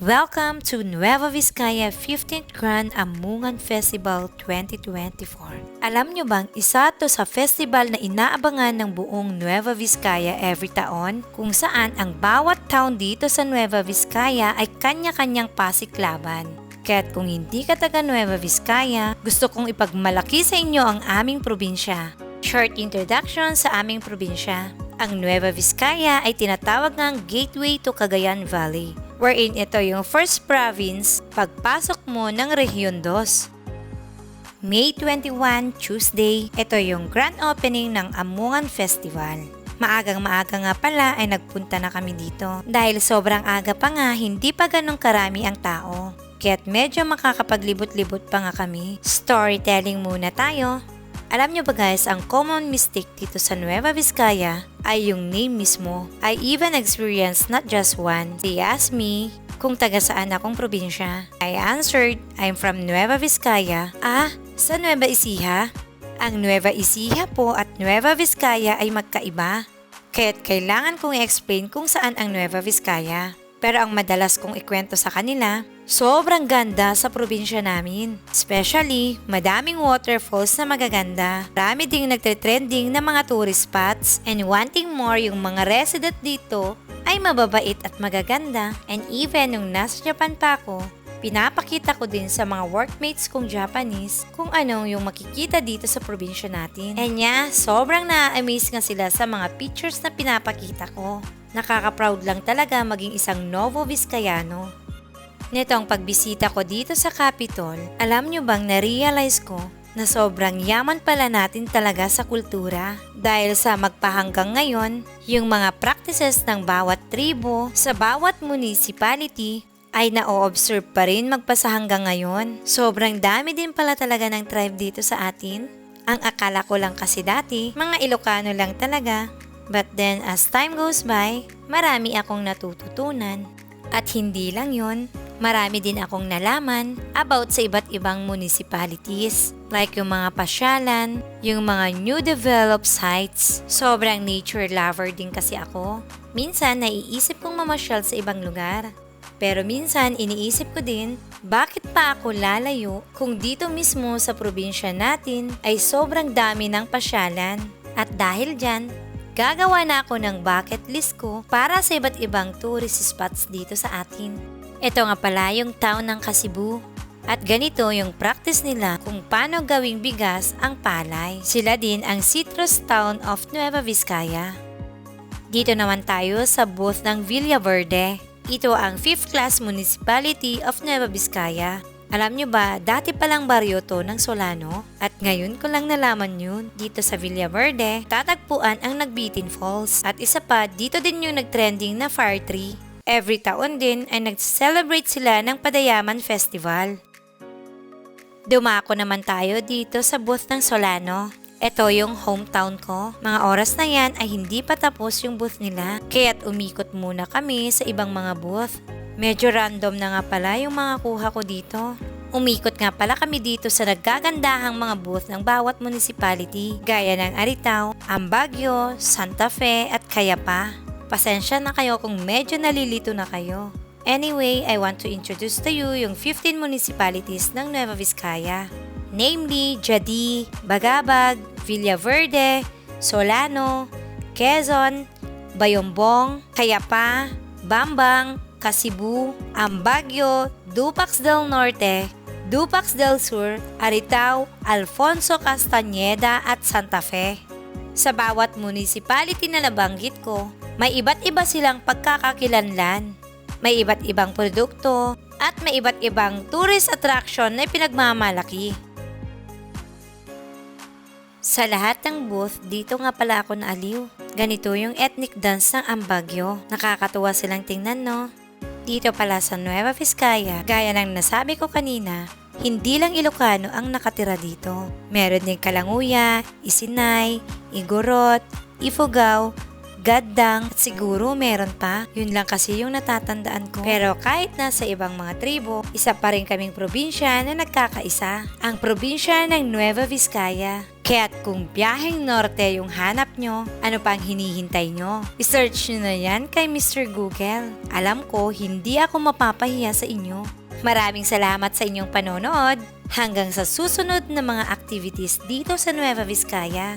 Welcome to Nueva Vizcaya 15th Grand Amungan Festival 2024. Alam nyo bang isa to sa festival na inaabangan ng buong Nueva Vizcaya every taon kung saan ang bawat town dito sa Nueva Vizcaya ay kanya-kanyang pasiklaban. Kaya't kung hindi ka taga Nueva Vizcaya, gusto kong ipagmalaki sa inyo ang aming probinsya. Short introduction sa aming probinsya. Ang Nueva Vizcaya ay tinatawag ngang gateway to Cagayan Valley wherein ito yung first province pagpasok mo ng Region 2. May 21, Tuesday, ito yung grand opening ng Amungan Festival. Maagang maaga nga pala ay nagpunta na kami dito dahil sobrang aga pa nga hindi pa ganong karami ang tao. Kaya't medyo makakapaglibot-libot pa nga kami. Storytelling muna tayo. Alam nyo ba guys, ang common mistake dito sa Nueva Vizcaya ay yung name mismo. I even experienced not just one. They asked me kung taga saan akong probinsya. I answered, I'm from Nueva Vizcaya. Ah, sa Nueva Ecija? Ang Nueva Ecija po at Nueva Vizcaya ay magkaiba. Kaya't kailangan kong i-explain kung saan ang Nueva Vizcaya. Pero ang madalas kong ikwento sa kanila, sobrang ganda sa probinsya namin. Especially, madaming waterfalls na magaganda. Marami ding nagtre-trending na mga tourist spots. And wanting more yung mga resident dito ay mababait at magaganda. And even nung nasa Japan pa ako, pinapakita ko din sa mga workmates kong Japanese kung anong yung makikita dito sa probinsya natin. And yeah, sobrang na-amaze nga sila sa mga pictures na pinapakita ko. Nakaka-proud lang talaga maging isang Novo Vizcayano. Nitong pagbisita ko dito sa Capitol, alam nyo bang na-realize ko na sobrang yaman pala natin talaga sa kultura dahil sa magpahanggang ngayon, yung mga practices ng bawat tribo sa bawat municipality ay na-observe pa rin magpasa hanggang ngayon. Sobrang dami din pala talaga ng tribe dito sa atin. Ang akala ko lang kasi dati, mga Ilocano lang talaga. But then as time goes by, marami akong natututunan. At hindi lang yon, marami din akong nalaman about sa iba't ibang municipalities. Like yung mga pasyalan, yung mga new developed sites. Sobrang nature lover din kasi ako. Minsan naiisip kong mamasyal sa ibang lugar. Pero minsan iniisip ko din, bakit pa ako lalayo kung dito mismo sa probinsya natin ay sobrang dami ng pasyalan? At dahil dyan, gagawa na ako ng bucket list ko para sa iba't ibang tourist spots dito sa atin. Ito nga pala yung town ng Kasibu. At ganito yung practice nila kung paano gawing bigas ang palay. Sila din ang citrus town of Nueva Vizcaya. Dito naman tayo sa booth ng Villa Verde. Ito ang 5th class municipality of Nueva Vizcaya. Alam nyo ba, dati palang baryo to ng Solano at ngayon ko lang nalaman yun dito sa Villa Verde, tatagpuan ang Nagbitin Falls at isa pa dito din yung nagtrending na fire tree. Every taon din ay nag-celebrate sila ng Padayaman Festival. Dumako naman tayo dito sa booth ng Solano. Ito yung hometown ko. Mga oras na yan ay hindi pa tapos yung booth nila. Kaya't umikot muna kami sa ibang mga booth. Medyo random na nga pala yung mga kuha ko dito. Umikot nga pala kami dito sa naggagandahang mga booth ng bawat municipality gaya ng Aritao, Ambagyo, Santa Fe at Cayapa. Pasensya na kayo kung medyo nalilito na kayo. Anyway, I want to introduce to you yung 15 municipalities ng Nueva Vizcaya. Namely, Jadi, Bagabag, Villaverde, Solano, Quezon, Bayombong, Cayapa, Bambang, Kasibu, Ambagyo, Dupax del Norte, Dupax del Sur, Aritao, Alfonso Castañeda at Santa Fe. Sa bawat municipality na nabanggit ko, may iba't iba silang pagkakakilanlan. May iba't ibang produkto at may iba't ibang tourist attraction na pinagmamalaki. Sa lahat ng booth, dito nga pala ako naaliw. Ganito yung ethnic dance ng Ambagyo. Nakakatuwa silang tingnan no? Dito pala sa Nueva Vizcaya, gaya ng nasabi ko kanina, hindi lang Ilocano ang nakatira dito. Meron din Kalanguya, Isinay, Igorot, Ifugao, Gaddang, at siguro meron pa. Yun lang kasi yung natatandaan ko. Pero kahit nasa ibang mga tribo, isa pa rin kaming probinsya na nagkakaisa. Ang probinsya ng Nueva Vizcaya. Kaya't kung biyaheng norte yung hanap nyo, ano pang hinihintay nyo? I-search nyo na yan kay Mr. Google. Alam ko, hindi ako mapapahiya sa inyo. Maraming salamat sa inyong panonood. Hanggang sa susunod na mga activities dito sa Nueva Vizcaya.